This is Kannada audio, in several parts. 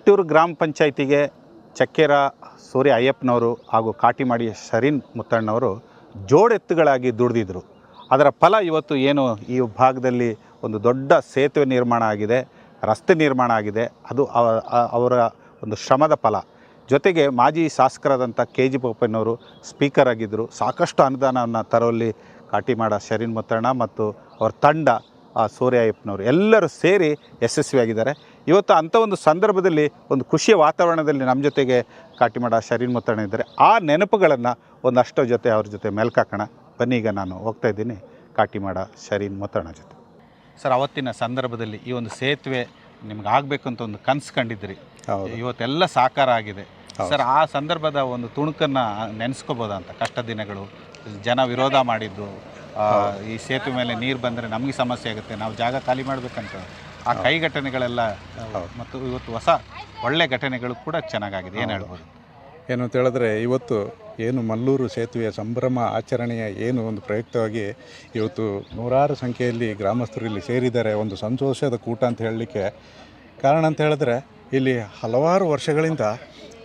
Nittur ಗ್ರಾಮ ಪಂಚಾಯತಿಗೆ ಚಕ್ಕೆರ ಸೂರ್ಯ ಅಯ್ಯಪ್ಪನವರು ಹಾಗೂ ಕಾಟಿಮಾಡಿ ಶರೀನ್ ಮುತ್ತಣ್ಣವರು ಜೋಡೆತ್ತುಗಳಾಗಿ ದುಡಿದಿದ್ದರು ಅದರ ಫಲ ಇವತ್ತು ಏನು? ಈ ಭಾಗದಲ್ಲಿ ಒಂದು ದೊಡ್ಡ ಸೇತುವೆ ನಿರ್ಮಾಣ ಆಗಿದೆ, ರಸ್ತೆ ನಿರ್ಮಾಣ ಆಗಿದೆ. ಅದು ಅವರ ಒಂದು ಶ್ರಮದ ಫಲ. ಜೊತೆಗೆ ಮಾಜಿ ಶಾಸಕರಾದಂಥ ಕೆ ಜಿ ಪೋಪಣ್ಣವರು ಸ್ಪೀಕರ್ ಆಗಿದ್ದರು. ಸಾಕಷ್ಟು ಅನುದಾನವನ್ನು ತರೋಲ್ಲಿ ಕಾಟಿಮಾಡ ಶರೀನ್ ಮುತ್ತಣ್ಣ ಮತ್ತು ಅವರ ತಂಡ ಸೂರ್ಯ ಅಯ್ಯಪ್ಪನವರು ಎಲ್ಲರೂ ಸೇರಿ ಯಶಸ್ವಿಯಾಗಿದ್ದಾರೆ. ಇವತ್ತು ಅಂಥ ಒಂದು ಸಂದರ್ಭದಲ್ಲಿ ಒಂದು ಖುಷಿಯ ವಾತಾವರಣದಲ್ಲಿ ನಮ್ಮ ಜೊತೆಗೆ ಕಾಟಿಮಡ ಶರೀನ್ ಮುತ್ತಣ್ಣ ಇದ್ದಾರೆ. ಆ ನೆನಪುಗಳನ್ನು ಒಂದಷ್ಟು ಜೊತೆ ಅವ್ರ ಜೊತೆ ಮೆಲ್ಕಾಕೋಣ. ಬನ್ನಿ ಈಗ ನಾನು ಹೋಗ್ತಾ ಇದ್ದೀನಿ ಕಾಟಿಮಾಡ ಶರೀನ್ ಮುತ್ತಣ್ಣ ಜೊತೆ. ಸರ್ ಅವತ್ತಿನ ಸಂದರ್ಭದಲ್ಲಿ ಈ ಒಂದು ಸೇತುವೆ ನಿಮ್ಗೆ ಆಗಬೇಕು ಅಂತ ಒಂದು ಕನಸು ಕಂಡಿದ್ರಿ. ಇವತ್ತೆಲ್ಲ ಸಾಕಾರ ಆಗಿದೆ. ಸರ್ ಆ ಸಂದರ್ಭದ ಒಂದು ತುಣುಕನ್ನು ನೆನೆಸ್ಕೋಬೋದಾ ಅಂತ? ಕಷ್ಟ ದಿನಗಳು ಜನ ವಿರೋಧ ಮಾಡಿದ್ದು ಈ ಸೇತುವೆ ಮೇಲೆ ನೀರು ಬಂದರೆ ನಮಗೆ ಸಮಸ್ಯೆ ಆಗುತ್ತೆ ನಾವು ಜಾಗ ಖಾಲಿ ಮಾಡಬೇಕಂತ. ಆ ಕೈ ಘಟನೆಗಳೆಲ್ಲ ಮತ್ತು ಇವತ್ತು ಹೊಸ ಒಳ್ಳೆ ಘಟನೆಗಳು ಕೂಡ ಚೆನ್ನಾಗಾಗಿದೆ. ಏನು. ಹೇಳ್ಬೋದು? ಏನು ಅಂತ ಹೇಳಿದ್ರೆ ಇವತ್ತು ಏನು ಮಲ್ಲೂರು ಸೇತುವೆಯ ಸಂಭ್ರಮ ಆಚರಣೆಯ ಏನು ಒಂದು ಪ್ರಯುಕ್ತವಾಗಿ ಇವತ್ತು ನೂರಾರು ಸಂಖ್ಯೆಯಲ್ಲಿ ಗ್ರಾಮಸ್ಥರು ಇಲ್ಲಿ ಸೇರಿದ್ದಾರೆ. ಒಂದು ಸಂತೋಷದ ಕೂಟ ಅಂತ ಹೇಳಲಿಕ್ಕೆ ಕಾರಣ ಅಂತ ಹೇಳಿದ್ರೆ ಇಲ್ಲಿ ಹಲವಾರು ವರ್ಷಗಳಿಂದ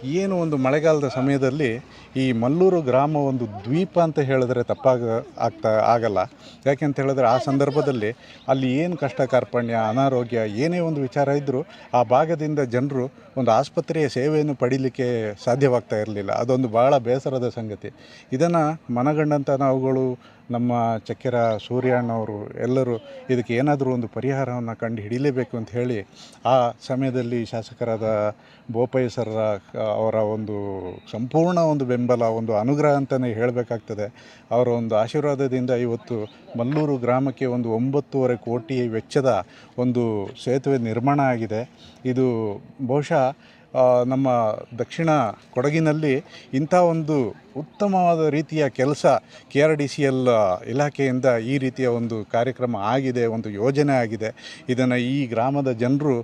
ಏನು ಒಂದು ಮಳೆಗಾಲದ ಸಮಯದಲ್ಲಿ ಈ ಮಲ್ಲೂರು ಗ್ರಾಮ ಒಂದು ದ್ವೀಪ ಅಂತ ಹೇಳಿದ್ರೆ ತಪ್ಪಾಗ ಆಗ್ತಾ ಆಗಲ್ಲ. ಯಾಕೆಂತ ಹೇಳಿದ್ರೆ ಆ ಸಂದರ್ಭದಲ್ಲಿ ಅಲ್ಲಿ ಏನು ಕಷ್ಟ ಕಾರ್ಪಣ್ಯ, ಅನಾರೋಗ್ಯ, ಏನೇ ಒಂದು ವಿಚಾರ ಇದ್ದರೂ ಆ ಭಾಗದಿಂದ ಜನರು ಒಂದು ಆಸ್ಪತ್ರೆಯ ಸೇವೆಯನ್ನು ಪಡೀಲಿಕ್ಕೆ ಸಾಧ್ಯವಾಗ್ತಾ ಇರಲಿಲ್ಲ. ಅದೊಂದು ಭಾಳ ಬೇಸರದ ಸಂಗತಿ. ಇದನ್ನು ಮನಗಂಡಂಥ ನಾವುಗಳು ನಮ್ಮ ಚಕ್ಕೆರ ಸೂರ್ಯಣ್ಣವರು ಎಲ್ಲರೂ ಇದಕ್ಕೆ ಏನಾದರೂ ಒಂದು ಪರಿಹಾರವನ್ನು ಕಂಡು ಹಿಡಿಲೇಬೇಕು ಅಂತ ಹೇಳಿ ಆ ಸಮಯದಲ್ಲಿ ಶಾಸಕರಾದ ಬೋಪಯ್ಯ ಸರ್, ಅವರ ಒಂದು ಸಂಪೂರ್ಣ ಒಂದು ಬೆಂಬಲ, ಒಂದು ಅನುಗ್ರಹ ಅಂತಲೇ ಹೇಳಬೇಕಾಗ್ತದೆ. ಅವರ ಒಂದು ಆಶೀರ್ವಾದದಿಂದ ಇವತ್ತು ಮಲ್ಲೂರು ಗ್ರಾಮಕ್ಕೆ ಒಂದು ಒಂಬತ್ತೂವರೆ ಕೋಟಿ ವೆಚ್ಚದ ಒಂದು ಸೇತುವೆ ನಿರ್ಮಾಣ ಆಗಿದೆ. ಇದು ಬಹುಶಃ ನಮ್ಮ ದಕ್ಷಿಣ ಕೊಡಗಿನಲ್ಲಿ ಇಂಥ ಒಂದು ಉತ್ತಮವಾದ ರೀತಿಯ ಕೆಲಸ K R D C L ಇಲಾಖೆಯಿಂದ ಈ ರೀತಿಯ ಒಂದು ಕಾರ್ಯಕ್ರಮ ಆಗಿದೆ ಒಂದು ಯೋಜನೆ ಆಗಿದೆ. ಇದನ್ನು ಈ ಗ್ರಾಮದ ಜನರು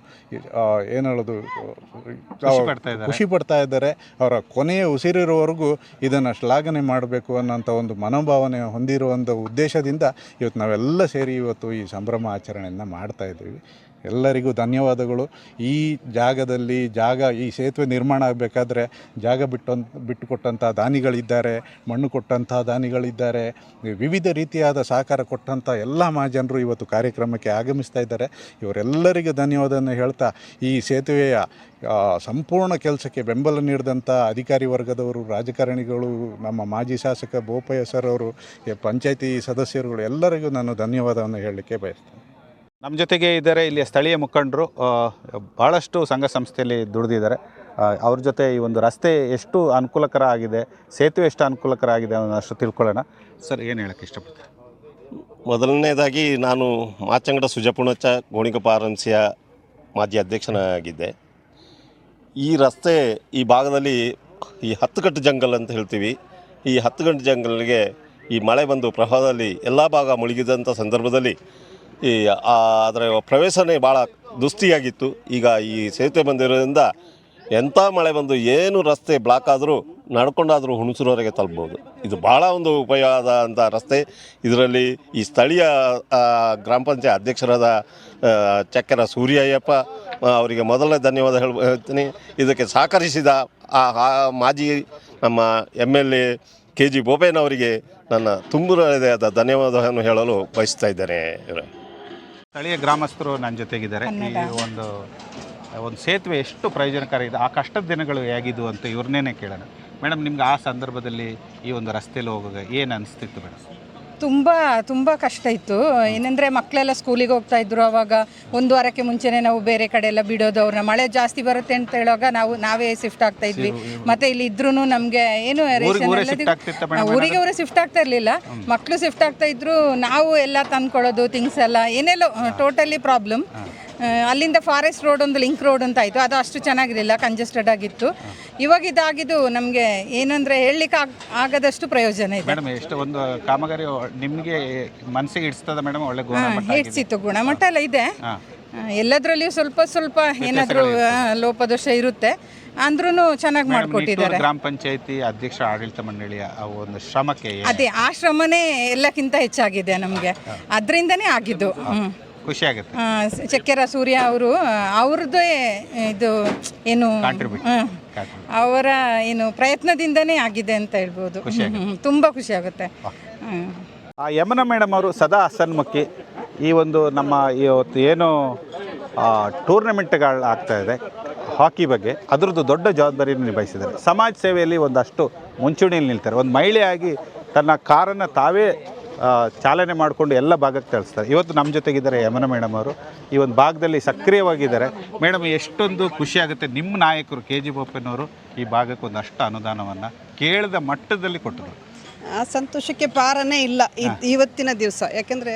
ಏನು ಹೇಳೋದು ಖುಷಿ ಪಡ್ತಾ ಇದ್ದಾರೆ. ಅವರ ಕೊನೆಯ ಉಸಿರಿರುವವರೆಗೂ ಇದನ್ನು ಶ್ಲಾಘನೆ ಮಾಡಬೇಕು ಅನ್ನೋಂಥ ಒಂದು ಮನೋಭಾವನೆ ಹೊಂದಿರುವಂಥ ಉದ್ದೇಶದಿಂದ ಇವತ್ತು ನಾವೆಲ್ಲ ಸೇರಿ ಇವತ್ತು ಈ ಸಂಭ್ರಮ ಆಚರಣೆಯನ್ನು ಮಾಡ್ತಾ ಇದ್ದೀವಿ. ಎಲ್ಲರಿಗೂ ಧನ್ಯವಾದಗಳು. ಈ ಜಾಗದಲ್ಲಿ ಜಾಗ, ಈ ಸೇತುವೆ ನಿರ್ಮಾಣ ಆಗಬೇಕಾದ್ರೆ ಜಾಗ ಬಿಟ್ಟು ಬಿಟ್ಟುಕೊಟ್ಟಂಥ ದಾನಿಗಳಿದ್ದಾರೆ, ಮಣ್ಣು ಕೊಟ್ಟಂಥ ದಾನಿಗಳಿದ್ದಾರೆ, ವಿವಿಧ ರೀತಿಯಾದ ಸಹಕಾರ ಕೊಟ್ಟಂಥ ಎಲ್ಲ ಮಹಾಜನರು ಇವತ್ತು ಕಾರ್ಯಕ್ರಮಕ್ಕೆ ಆಗಮಿಸ್ತಾ ಇದ್ದಾರೆ. ಇವರೆಲ್ಲರಿಗೂ ಧನ್ಯವಾದವನ್ನು ಹೇಳ್ತಾ, ಈ ಸೇತುವೆಯ ಸಂಪೂರ್ಣ ಕೆಲಸಕ್ಕೆ ಬೆಂಬಲ ನೀಡಿದಂಥ ಅಧಿಕಾರಿ ವರ್ಗದವರು, ರಾಜಕಾರಣಿಗಳು, ನಮ್ಮ ಮಾಜಿ ಶಾಸಕ ಬೋಪಯ್ಯ ಸರ್ ಅವರು ಪಂಚಾಯತಿ ಸದಸ್ಯರುಗಳು ಎಲ್ಲರಿಗೂ ನಾನು ಧನ್ಯವಾದವನ್ನು ಹೇಳಲಿಕ್ಕೆ ಬಯಸ್ತೇನೆ. ನಮ್ಮ ಜೊತೆಗೆ ಇದ್ದಾರೆ ಇಲ್ಲಿ ಸ್ಥಳೀಯ ಮುಖಂಡರು ಭಾಳಷ್ಟು ಸಂಘ ಸಂಸ್ಥೆಯಲ್ಲಿ ದುಡಿದಿದ್ದಾರೆ. ಅವ್ರ ಜೊತೆ ಈ ಒಂದು ರಸ್ತೆ ಎಷ್ಟು ಅನುಕೂಲಕರ ಆಗಿದೆ ಸೇತುವೆ ಎಷ್ಟು ಅನುಕೂಲಕರ ಆಗಿದೆ ಅನ್ನೋದಷ್ಟು ತಿಳ್ಕೊಳ್ಳೋಣ. ಸರ್, ಏನು ಹೇಳೋಕ್ಕೆ ಇಷ್ಟಪಡ್ತಾರೆ? ಮೊದಲನೇದಾಗಿ ನಾನು ಮಾಚಂಗಡ ಸುಜಪುಣಚ ಗೋಣಿಕೊಪ್ಪ ಆರ್ಎಂಸಿಯ ಮಾಜಿ ಅಧ್ಯಕ್ಷನಾಗಿದ್ದೆ. ಈ ರಸ್ತೆ ಈ ಭಾಗದಲ್ಲಿ ಈ ಹತ್ತು ಗಂಟು ಜಂಗಲ್ ಅಂತ ಹೇಳ್ತೀವಿ. ಈ ಹತ್ತು ಗಂಟು ಜಂಗಲ್ಗೆ ಈ ಮಳೆ ಬಂದು ಪ್ರವಾಹದಲ್ಲಿ ಎಲ್ಲ ಭಾಗ ಮುಳುಗಿದಂಥ ಸಂದರ್ಭದಲ್ಲಿ ಈ ಅದರ ಪ್ರವೇಶನೇ ಭಾಳ ದುಸ್ತಿಯಾಗಿತ್ತು. ಈಗ ಈ ಸೇತುವೆ ಬಂದಿರೋದ್ರಿಂದ ಎಂಥ ಮಳೆ ಬಂದು ಏನು ರಸ್ತೆ ಬ್ಲಾಕ್ ಆದರೂ ನಡ್ಕೊಂಡಾದರೂ ಹುಣಸೂರವರೆಗೆ ತಲುಪ್ಬೋದು. ಇದು ಭಾಳ ಒಂದು ಉಪಯೋಗವಾದಂಥ ರಸ್ತೆ. ಇದರಲ್ಲಿ ಈ ಸ್ಥಳೀಯ ಗ್ರಾಮ ಪಂಚಾಯತ್ ಅಧ್ಯಕ್ಷರಾದ ಚಕ್ಕರ ಸೂರ್ಯಯ್ಯಪ್ಪ ಅವರಿಗೆ ಮೊದಲನೇ ಧನ್ಯವಾದ ಹೇಳ ಹೇಳ್ತೀನಿ. ಇದಕ್ಕೆ ಸಹಕರಿಸಿದ, ಆ ಮಾಜಿ ನಮ್ಮ M L A K G ಬೋಪಯ್ಯನವರಿಗೆ ನನ್ನ ತುಂಬು ಹೃದಯದ ಧನ್ಯವಾದವನ್ನು ಹೇಳಲು ಬಯಸ್ತಾ ಇದ್ದೇನೆ. ಸ್ಥಳೀಯ ಗ್ರಾಮಸ್ಥರು ನನ್ನ ಜೊತೆಗಿದ್ದಾರೆ. ಈ ಒಂದು ಒಂದು ಸೇತುವೆ ಎಷ್ಟು ಪ್ರಯೋಜನಕಾರಿ ಇದೆ. ಆ ಕಷ್ಟದ ದಿನಗಳು ಹೇಗಿದ್ದು ಅಂತ ಇವ್ರನ್ನೇ ಕೇಳೋಣ. ಮೇಡಮ್ ನಿಮ್ಗೆ ಆ ಸಂದರ್ಭದಲ್ಲಿ ಈ ಒಂದು ರಸ್ತೆಯಲ್ಲಿ ಹೋಗುವಾಗ ಏನು ಅನಿಸ್ತಿತ್ತು ಮೇಡಮ್? ತುಂಬ ತುಂಬ ಕಷ್ಟ ಇತ್ತು. ಏನಂದರೆ ಮಕ್ಕಳೆಲ್ಲ ಸ್ಕೂಲಿಗೆ ಹೋಗ್ತಾ ಇದ್ರು ಅವಾಗ ಒಂದು ವಾರಕ್ಕೆ ಮುಂಚೆನೇ ನಾವು ಬೇರೆ ಕಡೆ ಎಲ್ಲ ಬಿಡೋದು ಅವ್ರನ್ನ ಮಳೆ ಜಾಸ್ತಿ ಬರುತ್ತೆ ಅಂತ ಹೇಳುವಾಗ ನಾವು ನಾವೇ ಶಿಫ್ಟ್ ಆಗ್ತಾ ಇದ್ವಿ. ಮತ್ತೆ ಇಲ್ಲಿ ಇದ್ರೂ ನಮಗೆ ಏನು ರೇಷನ್ ಊರಿಗೆ ಊರೇ ಶಿಫ್ಟ್ ಆಗ್ತಾ ಇರಲಿಲ್ಲ. ಮಕ್ಕಳು ಶಿಫ್ಟ್ ಆಗ್ತಾ ಇದ್ರು ನಾವು ಎಲ್ಲ ತಂದ್ಕೊಳ್ಳೋದು ಥಿಂಗ್ಸ್ ಎಲ್ಲ ಏನೆಲ್ಲೋ ಟೋಟಲಿ ಪ್ರಾಬ್ಲಮ್ ಅಲ್ಲಿಂದ ಫಾರೆಸ್ಟ್ ರೋಡ್ ಒಂದು ಲಿಂಕ್ ರೋಡ್ ಅಂತ ಆಯಿತು. ಅದು ಅಷ್ಟು ಚೆನ್ನಾಗಿರಲಿಲ್ಲ ಕಂಜೆಸ್ಟೆಡ್ ಆಗಿತ್ತು. ಇವಾಗ ಇದಾಗಿದ್ದು ನಮಗೆ ಏನಂದರೆ ಹೇಳಲಿಕ್ಕೆ ಆಗ ಆಗದಷ್ಟು ಪ್ರಯೋಜನ ಇದೆ. ಮೇಡಮ್ ಎಷ್ಟು ಒಂದು ಕಾಮಗಾರಿ ನಿಮಗೆ ಮನಸ್ಸಿಗೆ ಇಡಿಸ್ತದ ಮೇಡಮ್ ಒಳ್ಳೆ ಗುಣಮಟ್ಟ. ಹಿಡ್ಸಿತ್ತು ಗುಣಮಟ್ಟ ಎಲ್ಲ ಇದೆ. ಎಲ್ಲದರಲ್ಲಿಯೂ ಸ್ವಲ್ಪ ಸ್ವಲ್ಪ ಏನಾದರೂ ಲೋಪದೋಷ ಇರುತ್ತೆ. ಅಂದ್ರೂ ಚೆನ್ನಾಗಿ ಮಾಡ್ಕೊಟ್ಟಿದ್ದಾರೆ. ಗ್ರಾಮ ಪಂಚಾಯತಿ ಅಧ್ಯಕ್ಷ ಆಡಳಿತ ಮಂಡಳಿಯ ಒಂದು ಶ್ರಮಕ್ಕೆ ಅದೇ ಆ ಶ್ರಮನೇ ಎಲ್ಲಕ್ಕಿಂತ ಹೆಚ್ಚಾಗಿದೆ ನಮಗೆ. ಅದರಿಂದನೇ ಆಗಿದ್ದು. ಖುಷಿ ಆಗುತ್ತೆ ಚಕ್ಕೆರ ಸೂರ್ಯ ಅವರು ಅವ್ರದ್ದೇ ಇದು ಏನು. ಹ್ಮ್. ಅವರ ಏನು ಪ್ರಯತ್ನದಿಂದನೇ ಆಗಿದೆ ಅಂತ ಹೇಳ್ಬೋದು ಹ್ಮ್, ಹ್ಮ್. ತುಂಬ ಖುಷಿ ಆಗುತ್ತೆ ಹ್ಮ್. ಆ ಯಮನ ಮೇಡಮ್ ಅವರು ಸದಾ ಹಸನ್ಮುಖಿ ಈ ಒಂದು ನಮ್ಮ ಇವತ್ತು ಏನು ಟೂರ್ನಮೆಂಟ್ಗಳು ಆಗ್ತಾ ಇದೆ ಹಾಕಿ ಬಗ್ಗೆ ಅದರದ್ದು ದೊಡ್ಡ ಜವಾಬ್ದಾರಿಯನ್ನು ನಿಭಾಯಿಸಿದ್ದಾರೆ ಸಮಾಜ ಸೇವೆಯಲ್ಲಿ ಒಂದಷ್ಟು ಮುಂಚೂಣಿಯಲ್ಲಿ ನಿಲ್ತಾರೆ ಒಂದು ಮಹಿಳೆಯಾಗಿ ತನ್ನ ಕಾರನ್ನು ತಾವೇ ಚಾಲನೆ ಮಾಡಿಕೊಂಡು ಎಲ್ಲ ಭಾಗಕ್ಕೆ ತಳಿಸ್ತಾರೆ ಇವತ್ತು ನಮ್ಮ ಜೊತೆಗಿದ್ದಾರೆ ಯಮನ ಮೇಡಮ್ ಅವರು. ಈ ಒಂದು ಭಾಗದಲ್ಲಿ ಸಕ್ರಿಯವಾಗಿದ್ದಾರೆ. ಮೇಡಮ್ ಎಷ್ಟೊಂದು ಖುಷಿ ಆಗುತ್ತೆ ನಿಮ್ಮ ನಾಯಕರು ಕೆ ಜಿ ಬೋಪಯ್ಯನವರು ಈ ಭಾಗಕ್ಕೆ ಒಂದಷ್ಟು ಅನುದಾನವನ್ನು ಕೇಳಿದ ಮಟ್ಟದಲ್ಲಿ ಕೊಟ್ಟರು ಆ ಸಂತೋಷಕ್ಕೆ ಪಾರನೇ ಇಲ್ಲ ಇವತ್ತಿನ ದಿವಸ. ಯಾಕೆಂದರೆ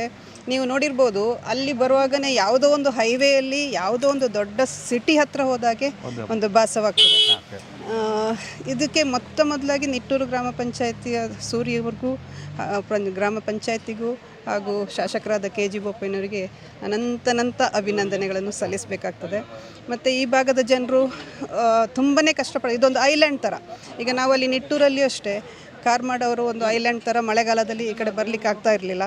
ನೀವು ನೋಡಿರ್ಬೋದು ಅಲ್ಲಿ ಬರುವಾಗನೇ ಯಾವುದೋ ಒಂದು ಹೈವೇಯಲ್ಲಿ ಯಾವುದೋ ಒಂದು ದೊಡ್ಡ ಸಿಟಿ ಹತ್ರ ಹೋದಾಗೆ ಒಂದು ಭಾಸವಾಗ್ತದೆ ಇದಕ್ಕೆ ಮೊತ್ತ ಮೊದಲಾಗಿ ನಿಟ್ಟೂರು ಗ್ರಾಮ ಪಂಚಾಯತಿಯ ಸೂರ್ಯವರೆಗೂ ಗ್ರಾಮ ಪಂಚಾಯತಿಗೂ ಹಾಗೂ ಶಾಸಕರಾದ ಕೆ ಜಿ ಬೋಪಯ್ಯನವರಿಗೆ ಅನಂತನಂತ ಅಭಿನಂದನೆಗಳನ್ನು ಸಲ್ಲಿಸಬೇಕಾಗ್ತದೆ. ಮತ್ತು ಈ ಭಾಗದ ಜನರು ತುಂಬಾ ಕಷ್ಟಪಡ, ಇದೊಂದು ಐಲ್ಯಾಂಡ್ ಥರ. ಈಗ ನಾವು ಅಲ್ಲಿ ನಿಟ್ಟೂರಲ್ಲಿ ಅಷ್ಟೇ ಕಾರ್ಮಾಡ್ ಅವರು ಒಂದು ಐಲ್ಯಾಂಡ್ ಥರ ಮಳೆಗಾಲದಲ್ಲಿ ಈ ಕಡೆ ಬರಲಿಕ್ಕೆ ಆಗ್ತಾ ಇರಲಿಲ್ಲ.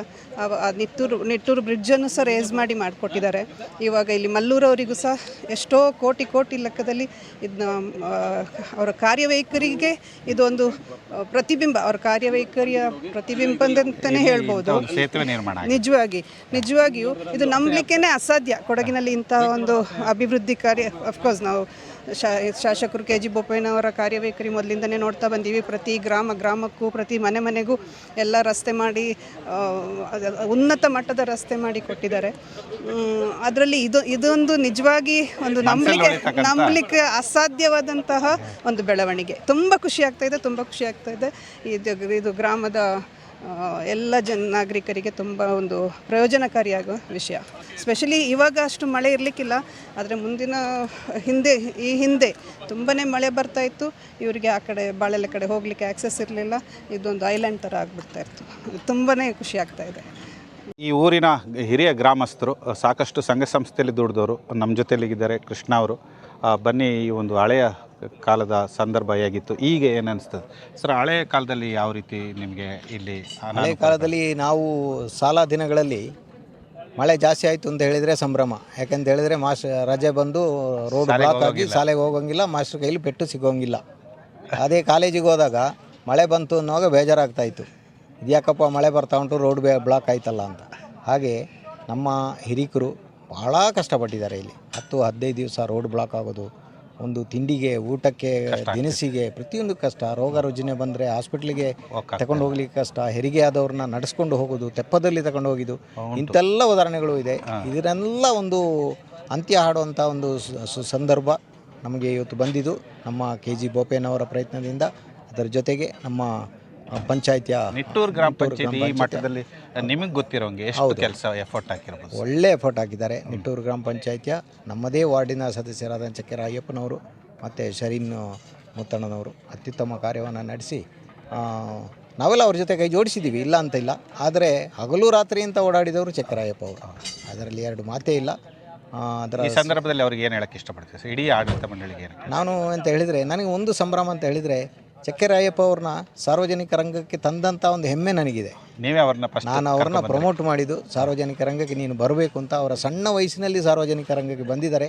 ನಿಟ್ಟೂರು ನಿಟ್ಟೂರು ಬ್ರಿಡ್ಜನ್ನು ಸಹ ರೇಸ್ ಮಾಡಿ ಮಾಡಿಕೊಟ್ಟಿದ್ದಾರೆ. ಇವಾಗ ಇಲ್ಲಿ ಮಲ್ಲೂರವರಿಗೂ ಸಹ ಎಷ್ಟೋ ಕೋಟಿ ಕೋಟಿ ಲೆಕ್ಕದಲ್ಲಿ ಇದನ್ನ ಅವರ ಕಾರ್ಯವೈಖರಿಗೆ ಇದೊಂದು ಪ್ರತಿಬಿಂಬ ಅವರ ಕಾರ್ಯವೈಖರಿಯ ಪ್ರತಿಬಿಂಬ ಅಂತಲೇ ಹೇಳ್ಬೋದು. ನಿರ್ಮಾಣ ನಿಜವಾಗಿ ನಿಜವಾಗಿಯೂ ಇದು ನಂಬಲಿಕ್ಕೇನೆ ಅಸಾಧ್ಯ ಕೊಡಗಿನಲ್ಲಿ ಇಂಥ ಒಂದು ಅಭಿವೃದ್ಧಿ ಕಾರ್ಯ. ಅಫ್ಕೋರ್ಸ್ ನಾವು ಶಾ ಶಾಸಕರು ಕೆ ಜಿ ಬೋಪಯ್ಯನವರ ಕಾರ್ಯವೈಖರಿ ಮೊದಲಿಂದನೇ ನೋಡ್ತಾ ಬಂದೀವಿ. ಪ್ರತಿ ಗ್ರಾಮ ಗ್ರಾಮಕ್ಕೂ ಪ್ರತಿ ಮನೆ ಮನೆಗೂ ಎಲ್ಲ ರಸ್ತೆ ಮಾಡಿ ಉನ್ನತ ಮಟ್ಟದ ರಸ್ತೆ ಮಾಡಿ ಕೊಟ್ಟಿದ್ದಾರೆ. ಅದರಲ್ಲಿ ಇದು ಇದೊಂದು ನಿಜವಾಗಿ ಒಂದು ನಂಬಲಿಕ್ಕೆ ನಂಬಲಿಕ್ಕೆ ಅಸಾಧ್ಯವಾದಂತಹ ಒಂದು ಬೆಳವಣಿಗೆ. ತುಂಬ ಖುಷಿ ಆಗ್ತಾ ಇದೆ ತುಂಬ ಖುಷಿ ಆಗ್ತಾ ಇದೆ. ಇದು ಇದು ಗ್ರಾಮದ ಎಲ್ಲ ಜನ ನಾಗರಿಕರಿಗೆ ತುಂಬ ಒಂದು ಪ್ರಯೋಜನಕಾರಿಯಾಗುವ ವಿಷಯ. ಸ್ಪೆಷಲಿ ಇವಾಗ ಅಷ್ಟು ಮಳೆ ಇರಲಿಕ್ಕಿಲ್ಲ, ಆದರೆ ಮುಂದಿನ ಹಿಂದೆ, ಈ ಹಿಂದೆ ತುಂಬಾ ಮಳೆ ಬರ್ತಾ ಇತ್ತು. ಇವರಿಗೆ ಆ ಕಡೆ, ಬಾಳೆಲೆ ಕಡೆ ಹೋಗಲಿಕ್ಕೆ ಆಕ್ಸೆಸ್ ಇರಲಿಲ್ಲ. ಇದೊಂದು ಐಲ್ಯಾಂಡ್ ಥರ ಆಗಿಬಿಡ್ತಾ ಇತ್ತು. ತುಂಬಾ ಖುಷಿ ಆಗ್ತಾ ಇದೆ. ಈ ಊರಿನ ಹಿರಿಯ ಗ್ರಾಮಸ್ಥರು, ಸಾಕಷ್ಟು ಸಂಘ ಸಂಸ್ಥೆಯಲ್ಲಿ ದುಡಿದವರು ನಮ್ಮ ಜೊತೆಯಲ್ಲಿದ್ದಾರೆ ಕೃಷ್ಣ ಅವರು. ಬನ್ನಿ ಈ ಒಂದು ಹಳೆಯ ಕಾಲದ ಸಂದರ್ಭ ಹೇಗಿತ್ತು? ಈಗ ಏನು ಅನಿಸ್ತದೆ ಸರ್ ಹಳೆಯ ಕಾಲದಲ್ಲಿ ಯಾವ ರೀತಿ ನಿಮಗೆ ಇಲ್ಲಿ ಹಳೆಯ ಕಾಲದಲ್ಲಿ ನಾವು ಸಾಲ ದಿನಗಳಲ್ಲಿ ಮಳೆ ಜಾಸ್ತಿ ಆಯಿತು ಅಂತ ಹೇಳಿದರೆ ಸಂಭ್ರಮ. ಯಾಕಂತ ಹೇಳಿದರೆ ಮಾಸ್ ರಜೆ ಬಂದು ರೋಡ್ ಬ್ಲಾಕ್ ಆಗಿ ಶಾಲೆಗೆ ಹೋಗೋಂಗಿಲ್ಲ ಮಾಸ್ಟರ್ ಕೈಲಿ ಪೆಟ್ಟು ಸಿಗೋಂಗಿಲ್ಲ. ಅದೇ ಕಾಲೇಜಿಗೆ ಹೋದಾಗ ಮಳೆ ಬಂತು ಅನ್ನುವಾಗ ಬೇಜಾರಾಗ್ತಾ ಇತ್ತು. ಇದ್ಯಾಕಪ್ಪ ಮಳೆ ಬರ್ತಾ ಉಂಟು ರೋಡ್ ಬೇ ಬ್ಲಾಕ್ ಆಯ್ತಲ್ಲ ಅಂತ. ಹಾಗೆ ನಮ್ಮ ಹಿರಿಕರು ಭಾಳ ಕಷ್ಟಪಟ್ಟಿದ್ದಾರೆ ಇಲ್ಲಿ. ಹತ್ತು ಹದಿನೈದು ದಿವಸ ರೋಡ್ ಬ್ಲಾಕ್ ಆಗೋದು ಒಂದು ತಿಂಡಿಗೆ ಊಟಕ್ಕೆ ದಿನಸಿಗೆ ಪ್ರತಿಯೊಂದು ಕಷ್ಟ. ರೋಗ ರುಜಿನ ಬಂದರೆ ಹಾಸ್ಪಿಟ್ಲಿಗೆ ತಗೊಂಡು ಹೋಗ್ಲಿಕ್ಕೆ ಕಷ್ಟ. ಹೆರಿಗೆ ಆದವ್ರನ್ನ ನಡೆಸ್ಕೊಂಡು ಹೋಗೋದು ತೆಪ್ಪದಲ್ಲಿ ತಗೊಂಡು ಹೋಗಿದ್ದು. ಇಂಥೆಲ್ಲ ಉದಾಹರಣೆಗಳು ಇದೆ. ಇದನ್ನೆಲ್ಲ ಒಂದು ಅಂತ್ಯ ಹಾಡುವಂಥ ಒಂದು ಸಂದರ್ಭ ನಮಗೆ ಇವತ್ತು ಬಂದಿದ್ದು. ನಮ್ಮ ಕೆ ಜಿ ಬೋಪೇನವರ ಪ್ರಯತ್ನದಿಂದ. ಅದರ ಜೊತೆಗೆ ನಮ್ಮ ಪಂಚಾಯತಿಯ ನಿಟ್ಟೂರು ಗ್ರಾಮ ಪಂಚಾಯತಿ ಈ ಮಟ್ಟದಲ್ಲಿ ನಿಮಗೆ ಗೊತ್ತಿರೋಂಗೆ ಎಷ್ಟು. ಕೆಲಸ ಎಫರ್ಟ್ ಹಾಕಿರ್ಬೋದು? ಒಳ್ಳೆ ಎಫರ್ಟ್ ಹಾಕಿದ್ದಾರೆ. ನಿಟ್ಟೂರು ಗ್ರಾಮ ಪಂಚಾಯತಿಯ ನಮ್ಮದೇ ವಾರ್ಡಿನ ಸದಸ್ಯರಾದ ಚಕ್ಕೆ ರಾಯಪ್ಪನವರು ಮತ್ತು ಶರೀನ್ ಮುತ್ತಣ್ಣನವರು ಅತ್ಯುತ್ತಮ ಕಾರ್ಯವನ್ನು ನಡೆಸಿ ನಾವೆಲ್ಲ ಅವ್ರ ಜೊತೆ ಕೈ ಜೋಡಿಸಿದ್ದೀವಿ. ಇಲ್ಲ ಅಂತ ಇಲ್ಲ. ಆದರೆ ಹಗಲು ರಾತ್ರಿ ಅಂತ ಓಡಾಡಿದವರು ಚಕ್ಕರಾಯಪ್ಪ ಅವರು. ಅದರಲ್ಲಿ ಎರಡು ಮಾತೇ ಇಲ್ಲ. ಅದರ ಈ ಸಂದರ್ಭದಲ್ಲಿ ಅವ್ರಿಗೆ ಏನು ಹೇಳಕ್ಕೆ ಇಷ್ಟಪಡ್ತೀವಿ ಇಡೀ ಆಡಳಿತ ಮಂಡಳಿಗೆ ಏನು ನಾನು ಅಂತ ಹೇಳಿದರೆ ನನಗೆ ಒಂದು ಸಂಭ್ರಮ ಅಂತ ಹೇಳಿದರೆ ಚಕ್ಕೆರ ರಾಯಪ್ಪ ಅವ್ರನ್ನ ಸಾರ್ವಜನಿಕ ರಂಗಕ್ಕೆ ತಂದಂತ ಒಂದು ಹೆಮ್ಮೆ ನನಗಿದೆ. ನೀವೇ ಅವ್ರನ್ನ ನಾನು ಅವ್ರನ್ನ ಪ್ರಮೋಟ್ ಮಾಡಿದ್ದು ಸಾರ್ವಜನಿಕ ರಂಗಕ್ಕೆ ನೀನು ಬರಬೇಕು ಅಂತ ಅವರ ಸಣ್ಣ ವಯಸ್ಸಿನಲ್ಲಿ ಸಾರ್ವಜನಿಕ ರಂಗಕ್ಕೆ ಬಂದಿದ್ದಾರೆ.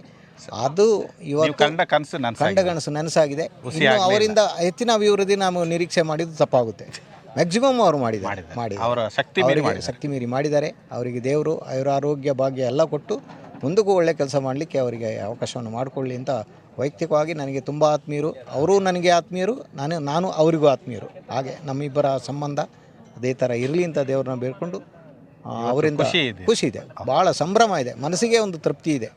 ಅದು ನೀವು ಇವತ್ತು ಕಂಡ ಕನಸು ನನಸಾಗಿದೆ. ಇನ್ನು ಅವರಿಂದ ಹೆಚ್ಚಿನ ಅಭಿವೃದ್ಧಿ ನಾವು ನಿರೀಕ್ಷೆ ಮಾಡಿದ್ದು ತಪ್ಪಾಗುತ್ತೆ. ಮ್ಯಾಕ್ಸಿಮಮ್ ಅವರು ಮಾಡಿದ್ದಾರೆ. ಮಾಡಿದ್ದಾರೆ. ಮಾಡಿ ಅವರ ಶಕ್ತಿ ಮೀರಿ ಅವರಿಗೆ ಮಾಡಿದ್ದಾರೆ. ಶಕ್ತಿ ಮೀರಿ ಮಾಡಿದ್ದಾರೆ. ಅವರಿಗೆ ದೇವರು ಅವರ ಆರೋಗ್ಯ ಭಾಗ್ಯ ಎಲ್ಲ ಕೊಟ್ಟು ಮುಂದಕ್ಕೂ ಒಳ್ಳೆ ಕೆಲಸ ಮಾಡಲಿಕ್ಕೆ ಅವರಿಗೆ ಅವಕಾಶವನ್ನು ಮಾಡಿಕೊಳ್ಳಿ ಅಂತ ವೈಯಕ್ತಿಕವಾಗಿ ನನಗೆ ತುಂಬ ಆತ್ಮೀಯರು. ಅವರು ನನಗೆ ಆತ್ಮೀಯರು ನಾನು ನಾನು ಅವರಿಗೂ ಆತ್ಮೀಯರು. ಹಾಗೆ ನಮ್ಮಿಬ್ಬರ ಸಂಬಂಧ ಅದೇ ಥರ ಇರಲಿ ಅಂತ ದೇವ್ರನ್ನ ಬೇಡ್ಕೊಂಡು ಅವರಿಂದ ಖುಷಿ ಇದೆ. ಭಾಳ ಸಂಭ್ರಮ ಇದೆ. ಮನಸ್ಸಿಗೆ ಒಂದು ತೃಪ್ತಿ ಇದೆ.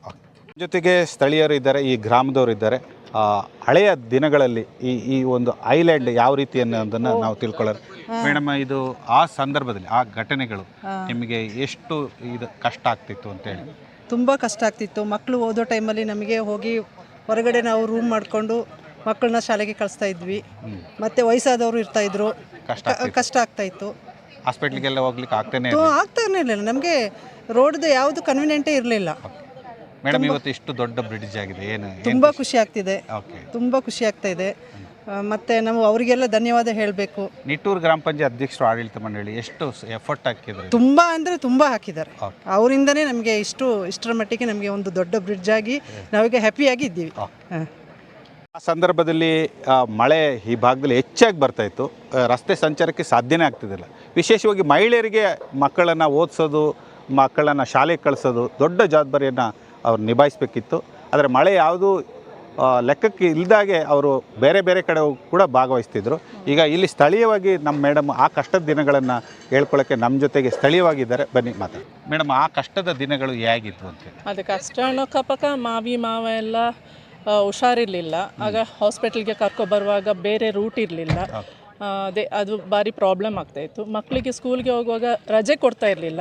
ಜೊತೆಗೆ ಸ್ಥಳೀಯರು ಇದ್ದಾರೆ ಈ ಗ್ರಾಮದವರು ಇದ್ದಾರೆ. ಆ, ಹಳೆಯ ದಿನಗಳಲ್ಲಿ ಈ ಈ ಒಂದು ಐಲ್ಯಾಂಡ್ ಯಾವ ರೀತಿ ಅನ್ನೋದನ್ನು ನಾವು ತಿಳ್ಕೊಳ್ಳೋದು ಮೇಡಮ್ ಇದು ಆ ಸಂದರ್ಭದಲ್ಲಿ ಆ ಘಟನೆಗಳು ನಿಮಗೆ ಎಷ್ಟು ಇದು ಕಷ್ಟ ಆಗ್ತಿತ್ತು ಅಂತ ಹೇಳಿ. ತುಂಬ ಕಷ್ಟ ಆಗ್ತಿತ್ತು. ಮಕ್ಕಳು ಓದೋ ಟೈಮಲ್ಲಿ ನಮಗೆ ಹೋಗಿ ಹೊರಗಡೆ ನಾವು ರೂಮ್ ಮಾಡಿಕೊಂಡು ಮಕ್ಕಳನ್ನ ಶಾಲೆಗೆ ಕಳಿಸ್ತಾ ಇದ್ವಿ. ಮತ್ತೆ ವಯಸ್ಸಾದವರು ಇರ್ತಾಯಿದ್ರು ಕಷ್ಟ ಕಷ್ಟ ಆಗ್ತಾ ಇತ್ತು. ಹಾಸ್ಪಿಟ್ಲಿಗೆಲ್ಲ ಹೋಗ್ಲಿಕ್ಕೆ ಆಗ್ತಾನೆ ತು- ಆಗ್ತಾನೆ ಇರಲಿಲ್ಲ. ನಮಗೆ ರೋಡ್ದು ಯಾವುದು ಕನ್ವಿನಿಯೆಂಟೇ ಇರಲಿಲ್ಲ. ಮೇಡಮ್ ಇವತ್ತು ಇಷ್ಟು ದೊಡ್ಡ ಬ್ರಿಡ್ಜ್ ಆಗಿದೆ. ಏನು ತುಂಬ ಖುಷಿ? ಆಗ್ತಿದೆ. ತುಂಬ ಖುಷಿ ಆಗ್ತಾ ಇದೆ. ಮತ್ತೆ ನಾವು ಅವರಿಗೆಲ್ಲ ಧನ್ಯವಾದ ಹೇಳಬೇಕು. ನಿಟ್ಟೂರು ಗ್ರಾಮ ಪಂಚಾಯತ್ ಅಧ್ಯಕ್ಷರು ಆಡಳಿತ ಮಂಡಳಿ ಎಷ್ಟು ಎಫರ್ಟ್ ಹಾಕಿದ್ರು? ತುಂಬ ಅಂದರೆ ತುಂಬ ಹಾಕಿದ್ದಾರೆ. ಅವರಿಂದನೇ ನಮಗೆ ಇಷ್ಟು ಇಷ್ಟರ ಮಟ್ಟಿಗೆ ನಮಗೆ ಒಂದು ದೊಡ್ಡ ಬ್ರಿಡ್ಜ್ ಆಗಿ ನಾವೀಗ ಹ್ಯಾಪಿಯಾಗಿ ಇದ್ದೀವಿ ಆ ಸಂದರ್ಭದಲ್ಲಿ ಮಳೆ ಈ ಭಾಗದಲ್ಲಿ ಹೆಚ್ಚಾಗಿ ಬರ್ತಾ ಇತ್ತು. ರಸ್ತೆ ಸಂಚಾರಕ್ಕೆ ಸಾಧ್ಯನೇ ಆಗ್ತಿದ್ದಿಲ್ಲ. ವಿಶೇಷವಾಗಿ ಮಹಿಳೆಯರಿಗೆ ಮಕ್ಕಳನ್ನು ಓದಿಸೋದು ಮಕ್ಕಳನ್ನು ಶಾಲೆಗೆ ಕಳಿಸೋದು ದೊಡ್ಡ ಜವಾಬ್ದಾರಿಯನ್ನು ಅವ್ರು ನಿಭಾಯಿಸಬೇಕಿತ್ತು. ಆದರೆ ಮಳೆ ಯಾವುದು ಲೆಕ್ಕಕ್ಕೆ ಇಲ್ದಾಗೆ ಅವರು ಬೇರೆ ಬೇರೆ ಕಡೆ ಕೂಡ ಭಾಗವಹಿಸ್ತಿದ್ರು. ಈಗ ಇಲ್ಲಿ ಸ್ಥಳೀಯವಾಗಿ ನಮ್ಮ ಮೇಡಮ್ ಆ ಕಷ್ಟದ ದಿನಗಳನ್ನು ಹೇಳ್ಕೊಳ್ಳೋಕ್ಕೆ ನಮ್ಮ ಜೊತೆಗೆ ಸ್ಥಳೀಯವಾಗಿದ್ದಾರೆ. ಬನ್ನಿ ಮಾತಾಡಿ. ಮೇಡಮ್ ಆ ಕಷ್ಟದ ದಿನಗಳು ಹೇಗಿದ್ವು ಅಂತ ಅದು ಕಷ್ಟ ಕಪಕ ಮಾವಿ ಮಾವ ಎಲ್ಲ ಹುಷಾರಿರಲಿಲ್ಲ ಹುಷಾರಿರ್ಲಿಲ್ಲ. ಆಗ ಹಾಸ್ಪಿಟಲ್ಗೆ ಕರ್ಕೊಬರುವಾಗ ಬೇರೆ ರೂಟ್ ಇರಲಿಲ್ಲ. ಅದೇ ಅದು ಭಾರಿ ಪ್ರಾಬ್ಲಮ್ ಆಗ್ತಾಯಿತ್ತು ಮಕ್ಕಳಿಗೆ ಸ್ಕೂಲ್ಗೆ ಹೋಗುವಾಗ ರಜೆ ಕೊಡ್ತಾ ಇರಲಿಲ್ಲ.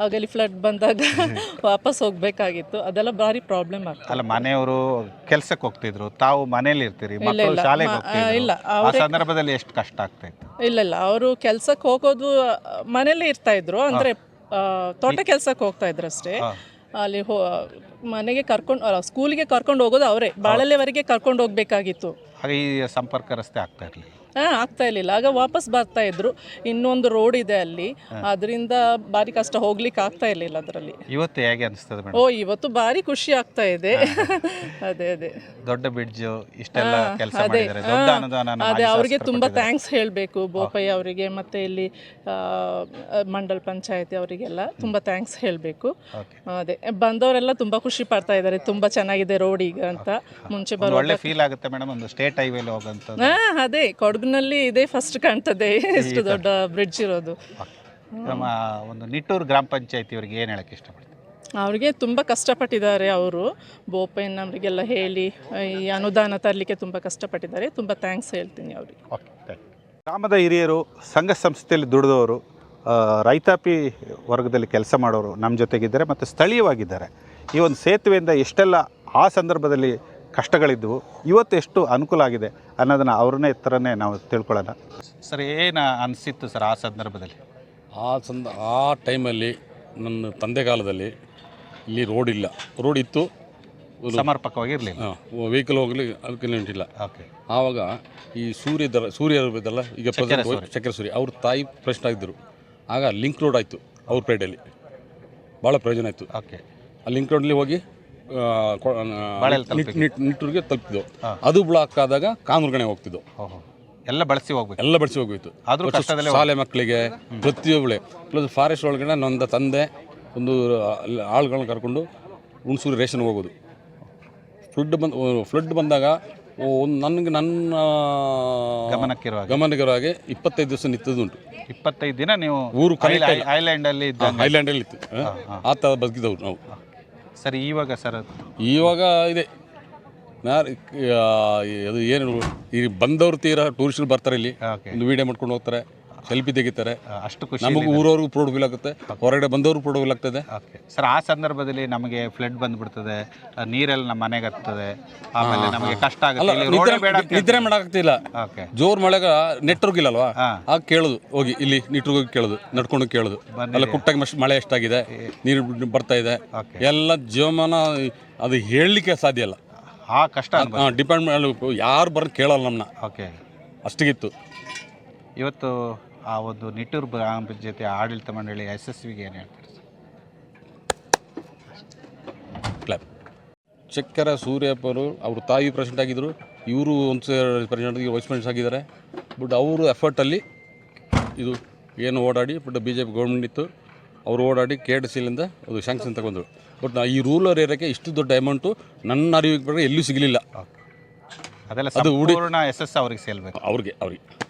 ಆಗಲಿ ಇಲ್ಲಿ ಫ್ಲಡ್ ಬಂದಾಗ ವಾಪಸ್ ಹೋಗಬೇಕಾಗಿತ್ತು. ಅದೆಲ್ಲ ಭಾರಿ ಪ್ರಾಬ್ಲಮ್ ಆಗ್ತದೆ ಅಲ್ಲ ಮನೆಯವರು ಕೆಲ್ಸಕ್ಕೆ ಹೋಗ್ತಿದ್ರು. ತಾವು ಮನೇಲಿ ಇರ್ತೀರಿ ಮಕ್ಕಳು ಇಲ್ಲ. ಶಾಲೆಗೆ ಮ- ಹೋಗ್ತಿದ್ರು. ಇಲ್ಲ, ಆ ಸಂದರ್ಭದಲ್ಲಿ ಎಷ್ಟು ಕಷ್ಟ ಆಗ್ತಾ ಇತ್ತು? ಇಲ್ಲ ಇಲ್ಲ. ಅವರು ಕೆಲ್ಸಕ್ಕೆ ಹೋಗೋದು ಮನೇಲಿ ಇರ್ತಾ ಇದ್ರು. ಅಂದರೆ ತೋಟ ಕೆಲ್ಸಕ್ಕೆ ಹೋಗ್ತಾ ಇದ್ರು ಅಷ್ಟೇ. ಅಲ್ಲಿ ಹೋ ಮನೆಗೆ ಕರ್ಕೊಂಡು ಸ್ಕೂಲಿಗೆ ಕರ್ಕೊಂಡು ಹೋಗೋದು ಅವರೇ. ಬಾಳಲೆವರೆಗೆ ಕರ್ಕೊಂಡು ಹೋಗ್ಬೇಕಾಗಿತ್ತು. ಹಾಗೆ ಈ ಸಂಪರ್ಕ ರಸ್ತೆ ಆಗ್ತಾ ಇರಲಿಲ್ಲ. ಹಾಂ ಆಗ್ತಾ ಇರಲಿಲ್ಲ. ಆಗ ವಾಪಸ್ ಬರ್ತಾ ಇದ್ರು. ಇನ್ನೊಂದು ರೋಡ್ ಇದೆ ಅಲ್ಲಿ. ಅದರಿಂದ ಭಾರಿ ಕಷ್ಟ ಹೋಗ್ಲಿಕ್ಕೆ ಆಗ್ತಾ ಇರಲಿಲ್ಲ ಅದರಲ್ಲಿ. ಇವತ್ತು ಹೇಗೆ ಅನಿಸ್ತದೆ ಓ ಇವತ್ತು ಭಾರಿ ಖುಷಿ ಆಗ್ತಾ ಇದೆ. ಅದೇ ಅದೇ. ದೊಡ್ಡ ಬ್ರಿಡ್ಜ್ ಇಷ್ಟೆಲ್ಲ ಕೆಲಸ ಅದೇ. ಮಾಡಿದ್ದಾರೆ. ದೊಡ್ಡ ಹಾ, ಅನುದಾನ ಅದೇ ಅವರಿಗೆ ತುಂಬಾ. ಥ್ಯಾಂಕ್ಸ್ ಹೇಳಬೇಕು ಬೋಪಯ್ಯ ಅವರಿಗೆ ಮತ್ತೆ ಇಲ್ಲಿ ಆ, ಮಂಡಲ್ ಪಂಚಾಯತಿ ಅವರಿಗೆಲ್ಲ ತುಂಬಾ ಥ್ಯಾಂಕ್ಸ್ ಹೇಳಬೇಕು. ಅದೇ ಬಂದವರೆಲ್ಲ ತುಂಬಾ ಖುಷಿ ಪಡ್ತಾ ಇದ್ದಾರೆ. ತುಂಬಾ ಚೆನ್ನಾಗಿದೆ ರೋಡ್ ಈಗ ಅಂತ. ಮುಂಚೆ ಒಂದು ಒಳ್ಳೆ ಫೀಲ್ ಆಗುತ್ತೆ ಮೇಡಮ್ ಒಂದು ಸ್ಟೇಟ್ ಹೈವೇಲಿ ಹೋಗಂತ ಹಾ ಅದೇ. ಕೊಡಗಿನಲ್ಲಿ ಇದೇ ಫಸ್ಟ್ ಕಾಣ್ತದೆ. ಎಷ್ಟು ದೊಡ್ಡ ಬ್ರಿಡ್ಜ್ ಇರೋದು. ನಮ್ಮ ಒಂದು ನಿಟ್ಟೂರು ಗ್ರಾಮ ಪಂಚಾಯತಿ ಅವರಿಗೆ ಏನು ಹೇಳಕ್ಕೆ ಇಷ್ಟಪಡ್ತೀನಿ ಅವ್ರಿಗೆ ತುಂಬ ಕಷ್ಟಪಟ್ಟಿದ್ದಾರೆ ಅವರು. ಬೋಪಯ್ಯನವರಿಗೆಲ್ಲ ಹೇಳಿ ಈ ಅನುದಾನ ತರಲಿಕ್ಕೆ ತುಂಬ ಕಷ್ಟಪಟ್ಟಿದ್ದಾರೆ. ತುಂಬ ಥ್ಯಾಂಕ್ಸ್ ಹೇಳ್ತೀನಿ ಅವ್ರಿಗೆ. ಓಕೆ ಗ್ರಾಮದ ಹಿರಿಯರು ಸಂಘ ಸಂಸ್ಥೆಯಲ್ಲಿ ದುಡಿದವರು ರೈತಾಪಿ ವರ್ಗದಲ್ಲಿ ಕೆಲಸ ಮಾಡೋರು ನಮ್ಮ ಜೊತೆಗಿದ್ದಾರೆ ಮತ್ತು ಸ್ಥಳೀಯವಾಗಿದ್ದಾರೆ. ಈ ಒಂದು ಸೇತುವೆಯಿಂದ ಎಷ್ಟೆಲ್ಲ ಆ ಸಂದರ್ಭದಲ್ಲಿ ಕಷ್ಟಗಳಿದ್ದವು. ಇವತ್ತು ಎಷ್ಟು ಅನುಕೂಲ ಆಗಿದೆ ಅನ್ನೋದನ್ನು ಅವ್ರನ್ನೇ ಥರನೇ ನಾವು ತಿಳ್ಕೊಳ್ಳೋಣ. ಸರ್ ಏನು ಅನಿಸಿತ್ತು ಸರ್ ಆ ಸಂದರ್ಭದಲ್ಲಿ? ಆ ಸಂದ ಆ ಟೈಮಲ್ಲಿ ನನ್ನ ತಂದೆ ಕಾಲದಲ್ಲಿ ಇಲ್ಲಿ ರೋಡ್ ಇಲ್ಲ. ರೋಡ್ ಇತ್ತು. ಸಮರ್ಪಕವಾಗಿ ಇರಲಿಲ್ಲ. ವೆಹಿಕಲ್ ಹೋಗಲಿ ಅದಕ್ಕೆ ನಿಂಟಿಲ್ಲ ಓಕೆ. ಆವಾಗ ಈ ಸೂರ್ಯ ದರ ಸೂರ್ಯ ಇದ್ದಲ್ಲ ಈಗ ಚಕ್ರ ಪ್ರೆಸೆಂಟ್ ಸೂರ್ಯ. ಚಕ್ರ ಸೂರ್ಯ. ಅವ್ರ ತಾಯಿ ಪ್ರೆಸ್ಟ್ ಆಗಿದ್ದರು. ಆಗ ಲಿಂಕ್ ರೋಡ್ ಆಯಿತು ಅವ್ರ ಪೇಟೆಯಲ್ಲಿ. ಭಾಳ ಪ್ರಯೋಜನ ಆಯಿತು. ಓಕೆ. ಆ ಲಿಂಕ್ ರೋಡಲ್ಲಿ ಹೋಗಿ ನಿಟ್ಟೂರಿಗೆ ತಲುಪಿದ್ವು ಅದು ಬ್ಲಾಕ್ ಆದಾಗ ಕಾನೂರ್ಗಣೆ ಹೋಗ್ತಿದ್ದು. ಎಲ್ಲ ಬಳಸಿ ಹೋಗ್ಬೇಕು. ಎಲ್ಲ ಬಳಸಿ ಹೋಗ್ಬಿತ್ತು ಆದರೂ ಶಾಲೆ ಮಕ್ಕಳಿಗೆ ಪ್ರತಿಯೊಬ್ಬಳೆ ಪ್ಲಸ್ ಫಾರೆಸ್ಟ್ ಒಳಗಡೆ ನಂದ ತಂದೆ ಒಂದು ಆಳುಗಳನ್ನ ಕರ್ಕೊಂಡು ಹುಣಸೂರು ರೇಷನ್ಗೆ ಹೋಗೋದು. ಫ್ಲಡ್ ಬಂದು ಫ್ಲಡ್ ಬಂದಾಗ ಒಂದು ನನಗೆ ನನ್ನ ಗಮನಕ್ಕಿರುವ ಗಮನಕ್ಕಿರೋ ಹಾಗೆ ಇಪ್ಪತ್ತೈದು ದಿವಸ ನಿಂತದುಂಟು ಇಪ್ಪತ್ತೈದು ದಿನ ನೀವು ಊರು. ಐಲ್ಯಾಂಡಲ್ಲಿ ಐಲ್ಯಾಂಡಲ್ಲಿ ಇತ್ತು. ಆ ಥರ ಬದುಕಿದವ್ರು ನಾವು. ಸರ್ ಇವಾಗ ಸರ್ ಇವಾಗ ಇದೆ. ಅದು ಏನು ಈ ಬಂದವ್ರು ತೀರಾ ಟೂರಿಸ್ಟ್ ಬರ್ತಾರೆ ಇಲ್ಲಿ. ಒಂದು ವೀಡಿಯೋ ಮಾಡ್ಕೊಂಡು ಹೋಗ್ತಾರೆ. ಸೆಲ್ಫಿ ತೆಗಿತಾರೆ. ಅಷ್ಟು ಖುಷಿ ನಮಗೂ ಊರವ್ರಿಗೂ ಪ್ರೌಡ್ ಫೀಲ್ ಆಗುತ್ತೆ. ಹೊರಗಡೆ ಬಂದವರು ಪ್ರೌಡ್ ಫೀಲ್ ಆಗ್ತದೆ. ಓಕೆ ಸರ್ ಆ ಸಂದರ್ಭದಲ್ಲಿ ನಮಗೆ ಫ್ಲಡ್ ಬಂದ್ಬಿಡ್ತದೆ ನೀರೆಲ್ಲ ನಮ್ಮ ಮನೆಗೆ ಹತ್ತದ ಆಮೇಲೆ ನಮಗೆ ಕಷ್ಟ ಆಗುತ್ತೆ. ಇಲ್ಲಿ ನಿದ್ರೆ ರೋಡೇ ಬೇಡ ಅಂತ ನಿದ್ರೆ ಮಾಡೋಕ್ಕಾಗ್ತಿಲ್ಲ. ಓಕೆ ಜೋರ್ ಮಳೆಗ ನೆಟ್ವರ್ಕ್ ಇಲ್ಲಲ್ವಾ? ಆ ಕೇಳೋದು. ಹೋಗಿ ಇಲ್ಲಿ ನಿಟ್ರಿಗೆ ಹೋಗಿ ಕೇಳೋದು ನಡ್ಕೊಂಡು ಕೇಳುದು. ಅಲ್ಲ ಕುಟ್ಟಾಗ ಮಳೆ ಎಷ್ಟಾಗಿದೆ? ನೀರು ಬರ್ತಾ ಇದೆ. ಎಲ್ಲ ಜೀವಮಾನ ಅದು ಹೇಳಲಿಕ್ಕೆ ಸಾಧ್ಯ ಇಲ್ಲ. ಆ ಕಷ್ಟ ಅನುಭವ. ಡಿಪೆಂಡ್ ಯಾರು ಬರ್ ಕೇಳಲ್ಲ ನಮ್ಮನ್ನ ಓಕೆ ಅಷ್ಟಿಗಿತ್ತು. ಇವತ್ತು ಆ ಒಂದು ನಿಟ್ಟೂರು ಗ್ರಾಮ ಪಂಚಾಯತಿ ಆಡಳಿತ ಮಂಡಳಿ ಯಶಸ್ವಿಗೆ ಏನು ಹೇಳ್ತಾರೆ ಚಕ್ಕರ ಸೂರ್ಯಪ್ಪರು ಅವರು ತಾಯಿ ಪ್ರೆಸಿಡೆಂಟ್ ಆಗಿದ್ದರು ಇವರು ಒಂದು ಪ್ರೆಸಿಡೆಂಟ್ ವೈಸ್ ಪ್ರೆಸಿಡೆಂಟ್ ಆಗಿದ್ದಾರೆ. ಬಟ್ ಅವರು ಎಫರ್ಟಲ್ಲಿ ಇದು ಏನು ಓಡಾಡಿ but B J P government ಇತ್ತು. ಅವರು ಓಡಾಡಿ ಕೆ ಡಿ ಸಿಲಿಂದ ಅದು ಶಾಂಕ್ಷನ್ ತಗೊಂಡ್ರು. ಬಟ್ ನಾ ಈ ರೂಲರ್ ಏರಿಯಾಕ್ಕೆ ಇಷ್ಟು ದೊಡ್ಡ ಅಮೌಂಟು ನನ್ನ ಅರಿವಿಗೆ ಪ್ರಕಾರ ಎಲ್ಲೂ ಸಿಗಲಿಲ್ಲ. ಅದೆಲ್ಲ ಅದು ಉಡಿ- ಎಸ್ ಎಸ್ ಅವ್ರಿಗೆ ಸೇಲ್ಬೇಕು ಅವ್ರಿಗೆ ಅವ್ರಿಗೆ.